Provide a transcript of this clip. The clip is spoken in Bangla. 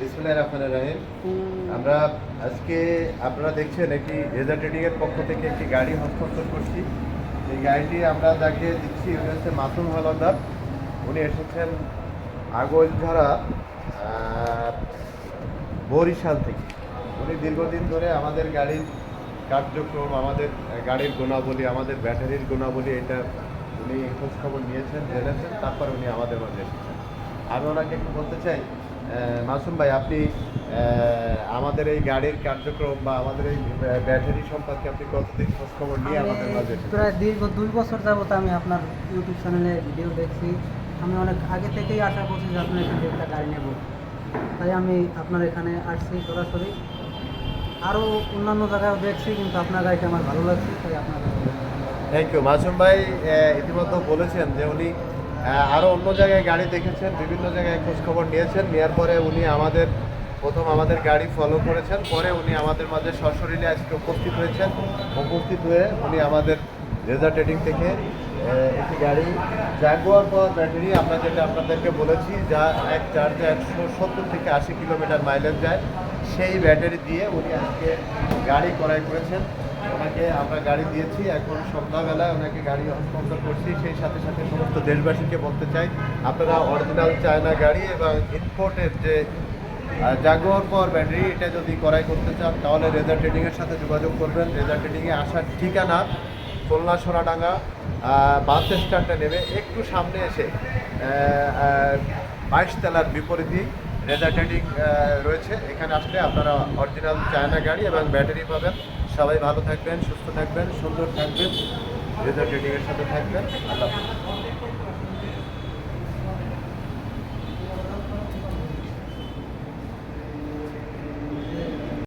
বিসমুল্লাহ রহমান রাহিম। আমরা আজকে আপনারা দেখছেন একটি রেজা ট্রেডিং এর পক্ষ থেকে একটি গাড়ি হস্তান্তর করছি। এই গাড়িটি আমরা যাকে দিচ্ছি উনি হচ্ছে মাসুম হলদার। উনি এসেছেন আগলঝাড়া বরিশাল থেকে। উনি দীর্ঘদিন ধরে আমাদের গাড়ির কার্যক্রম আমাদের গাড়ির গুণাবলী আমাদের ব্যাটারির গুণাবলী এটা উনি খোঁজখবর নিয়েছেন জেনেছেন তারপর উনি আমাদের মাঝে এসেছেন। আমি ওনাকে একটু বলতে চাই মাসুম ভাই আপনি আমাদের এই গাড়ির কার্যক্রম বা আমাদের এই ব্যাটারি সম্পর্কে আপনি কতদিন খোঁজখবর নিয়ে আমাদের মাঝে প্রায় দীর্ঘ দুই বছর যাবত আমি আপনার ইউটিউব চ্যানেলে ভিডিও দেখছি। আমি অনেক আগে থেকেই আশা করছি যে আপনার এখান থেকে একটা গাড়ি নেব। তাই আমি আপনার এখানে আসছি সরাসরি। আরও অন্যান্য জায়গায় দেখছি কিন্তু আপনার গাড়িটা আমার ভালো লাগছে তাই আপনার। থ্যাংক ইউ মাসুম ভাই ইতিমধ্যে বলেছেন যে উনি আহ, আরও অন্য জায়গায় গাড়ি দেখেছেন বিভিন্ন জায়গায় খোঁজ খবর নিয়েছেন। নেওয়ার পরে উনি আমাদের প্রথম আমাদের গাড়ি ফলো করেছেন। পরে উনি আমাদের মাঝে সশরীরে আজকে উপস্থিত হয়েছেন। উপস্থিত হয়ে উনি আমাদের রেজা ট্রেডিং থেকে একটি গাড়ি জাগুয়ার পাওয়ার ব্যাটারি আমরা যেটা আপনাদেরকে বলেছি যা এক চার্জে একশো সত্তর থেকে আশি কিলোমিটার মাইলেজ যায় সেই ব্যাটারি দিয়ে উনি আজকে গাড়ি ক্রয় করেছেন। ওনাকে আমরা গাড়ি দিয়েছি। এখন সন্ধ্যাবেলায় ওনাকে গাড়ি হস্তান্তর করছি। সেই সাথে সাথে সমস্ত দেশবাসীকে বলতে চাই, আপনারা অরিজিনাল চায়না গাড়ি এবং ইম্পোর্টের যে জাগোয়ার পাওয়ার ব্যাটারি এটা যদি ক্রয় করতে চান, তাহলে রেজার ট্রেডিংয়ের সাথে যোগাযোগ করবেন। রেজার ট্রেডিংয়ে আসার ঠিকানা খুলনা, সোনাডাঙ্গা বাস স্ট্যান্ডে নেমে একটু সামনে এসে বাইশ তলার বিপরীতেই রেজার ট্রেডিং রয়েছে। এখানে আসলে আপনারা অরিজিনাল চায়না গাড়ি এবং ব্যাটারি পাবেন। সবাই ভালো থাকবেন সুস্থ থাকবেন সুন্দর থাকবেন রেজার সাথে থাকবেন আল্লাহ।